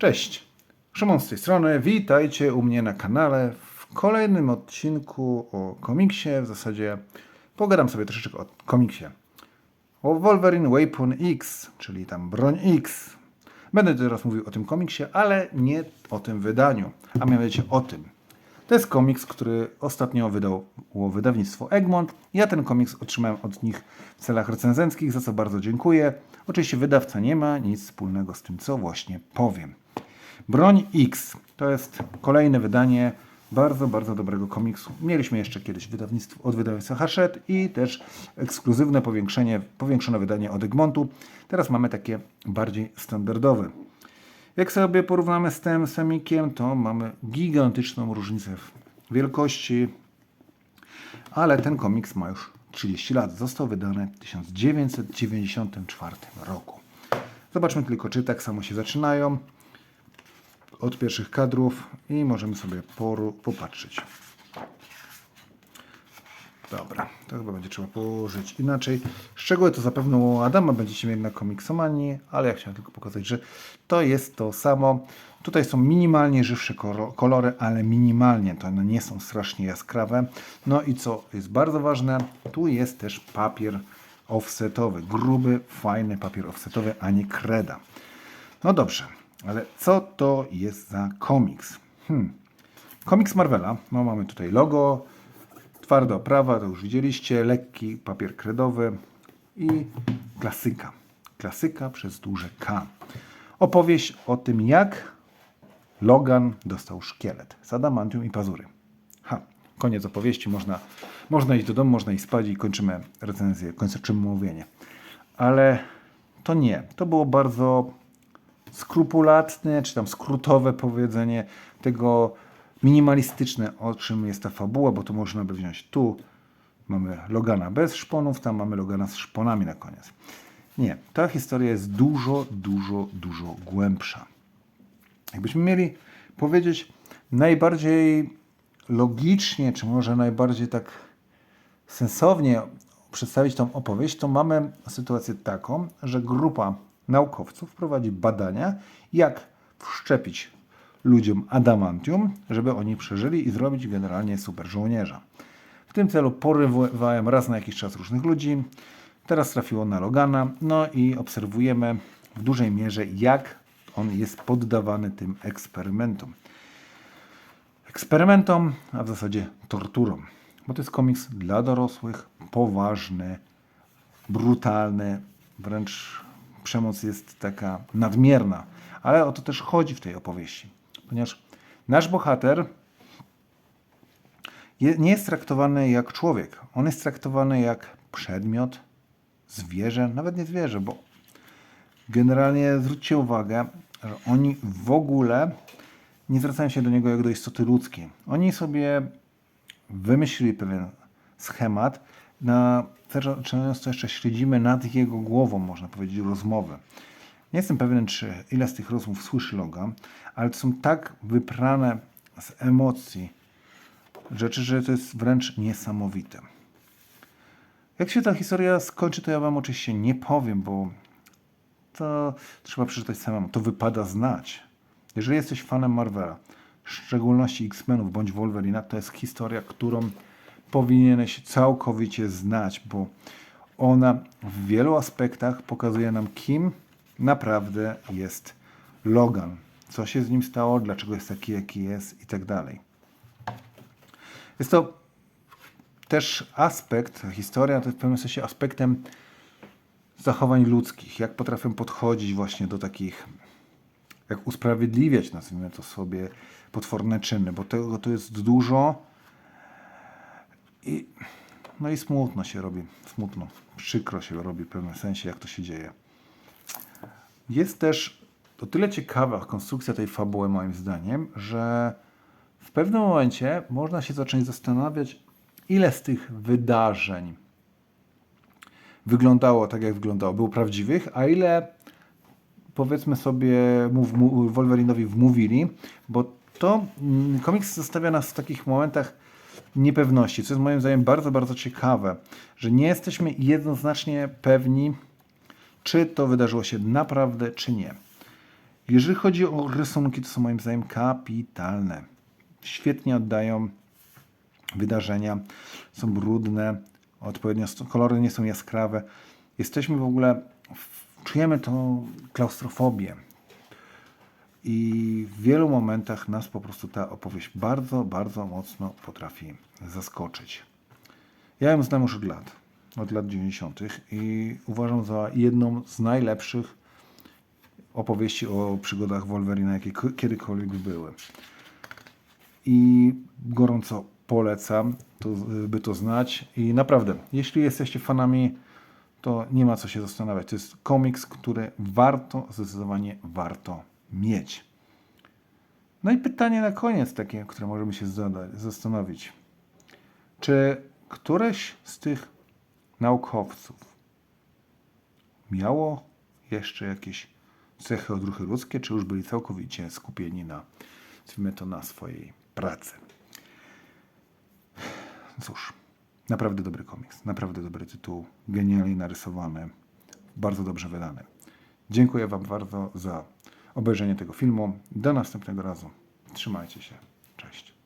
Cześć, Szymon z tej strony. Witajcie u mnie na kanale w kolejnym odcinku o komiksie. W zasadzie pogadam sobie troszeczkę o komiksie. O Wolverine Weapon X, czyli tam broń X. Będę teraz mówił o tym komiksie, ale nie o tym wydaniu, a mianowicie o tym. To jest komiks, który ostatnio wydało wydawnictwo Egmont. Ja ten komiks otrzymałem od nich w celach recenzenckich, za co bardzo dziękuję. Oczywiście wydawca nie ma nic wspólnego z tym, co właśnie powiem. Broń X to jest kolejne wydanie bardzo, bardzo dobrego komiksu. Mieliśmy jeszcze kiedyś wydawnictwo od wydawnictwa Hachette i też ekskluzywne powiększenie, powiększone wydanie od Egmontu. Teraz mamy takie bardziej standardowe. Jak sobie porównamy z tym semikiem, to mamy gigantyczną różnicę w wielkości, ale ten komiks ma już 30 lat. Został wydany w 1994 roku. Zobaczmy tylko, czy tak samo się zaczynają od pierwszych kadrów i możemy sobie popatrzeć. Dobra, to chyba będzie trzeba położyć inaczej. Szczegóły to zapewne u Adama będziecie mieli na komiksomanii, ale ja chciałem tylko pokazać, że to jest to samo. Tutaj są minimalnie żywsze kolo- kolory, ale minimalnie, to one nie są strasznie jaskrawe. No i co jest bardzo ważne, tu jest też papier offsetowy, gruby, fajny papier offsetowy, a nie kreda. No dobrze, ale co to jest za komiks? Hmm. Komiks Marvela. No mamy tutaj logo, twarda oprawa, to już widzieliście, lekki papier kredowy i klasyka. Klasyka przez duże K. Opowieść o tym, jak Logan dostał szkielet z adamantium i pazury. Ha, koniec opowieści, można, można iść do domu, można iść spać i kończymy recenzję, kończymy mówienie. Ale to nie, to było bardzo skrupulatne, czy tam skrótowe powiedzenie tego minimalistyczne, o czym jest ta fabuła, bo tu można by wziąć tu mamy Logana bez szponów, tam mamy Logana z szponami na koniec. Nie, ta historia jest dużo, dużo, dużo głębsza. Jakbyśmy mieli powiedzieć najbardziej logicznie, czy może najbardziej tak sensownie przedstawić tą opowieść, to mamy sytuację taką, że grupa naukowców prowadzi badania, jak wszczepić ludziom adamantium, żeby oni przeżyli i zrobić generalnie super żołnierza. W tym celu porywałem raz na jakiś czas różnych ludzi. Teraz trafiło na Logana, no i obserwujemy w dużej mierze, jak on jest poddawany tym eksperymentom. Eksperymentom, a w zasadzie torturom. Bo to jest komiks dla dorosłych, poważny, brutalny, wręcz przemoc jest taka nadmierna. Ale o to też chodzi w tej opowieści. Ponieważ nasz bohater nie jest traktowany jak człowiek. On jest traktowany jak przedmiot, zwierzę, nawet nie zwierzę, bo generalnie zwróćcie uwagę, że oni w ogóle nie zwracają się do niego jak do istoty ludzkiej. Oni sobie wymyślili pewien schemat, na często jeszcze śledzimy nad jego głową, można powiedzieć, rozmowy. Nie jestem pewien, czy ile z tych rozmów słyszy Logan, ale to są tak wyprane z emocji rzeczy, że to jest wręcz niesamowite. Jak się ta historia skończy, to ja Wam oczywiście nie powiem, bo to trzeba przeczytać samemu. To wypada znać. Jeżeli jesteś fanem Marvela, w szczególności X-Menów bądź Wolverina, to jest historia, którą powinieneś całkowicie znać, bo ona w wielu aspektach pokazuje nam, kim naprawdę jest Logan. Co się z nim stało, dlaczego jest taki, jaki jest i tak dalej. Jest to też aspekt, historia to jest w pewnym sensie aspektem zachowań ludzkich, jak potrafią podchodzić właśnie do takich, jak usprawiedliwiać, nazwijmy to sobie, potworne czyny, bo tego to jest dużo i no i smutno się robi, smutno, przykro się robi w pewnym sensie, jak to się dzieje. Jest też o tyle ciekawa konstrukcja tej fabuły, moim zdaniem, że w pewnym momencie można się zacząć zastanawiać, ile z tych wydarzeń wyglądało tak, jak wyglądało, było prawdziwych, a ile powiedzmy sobie mów, Wolverinowi wmówili, bo to mm, komiks zostawia nas w takich momentach niepewności, co jest moim zdaniem bardzo, bardzo ciekawe, że nie jesteśmy jednoznacznie pewni, czy to wydarzyło się naprawdę, czy nie. Jeżeli chodzi o rysunki, to są moim zdaniem kapitalne. Świetnie oddają wydarzenia, są brudne, odpowiednio kolory nie są jaskrawe. Jesteśmy w ogóle, czujemy tą klaustrofobię. I w wielu momentach nas po prostu ta opowieść bardzo, bardzo mocno potrafi zaskoczyć. Ja ją znam już od lat, od lat 90. i uważam za jedną z najlepszych opowieści o przygodach Wolverina, jakie kiedykolwiek były. I gorąco polecam, to, by to znać. I naprawdę, jeśli jesteście fanami, to nie ma co się zastanawiać. To jest komiks, który warto, zdecydowanie warto mieć. No i pytanie na koniec takie, które możemy się zastanowić. Czy któreś z tych naukowców miało jeszcze jakieś cechy odruchy ludzkie, czy już byli całkowicie skupieni na, to, na swojej pracy? Cóż, naprawdę dobry komiks, naprawdę dobry tytuł, genialnie narysowany, bardzo dobrze wydany. Dziękuję Wam bardzo za obejrzenie tego filmu. Do następnego razu. Trzymajcie się. Cześć.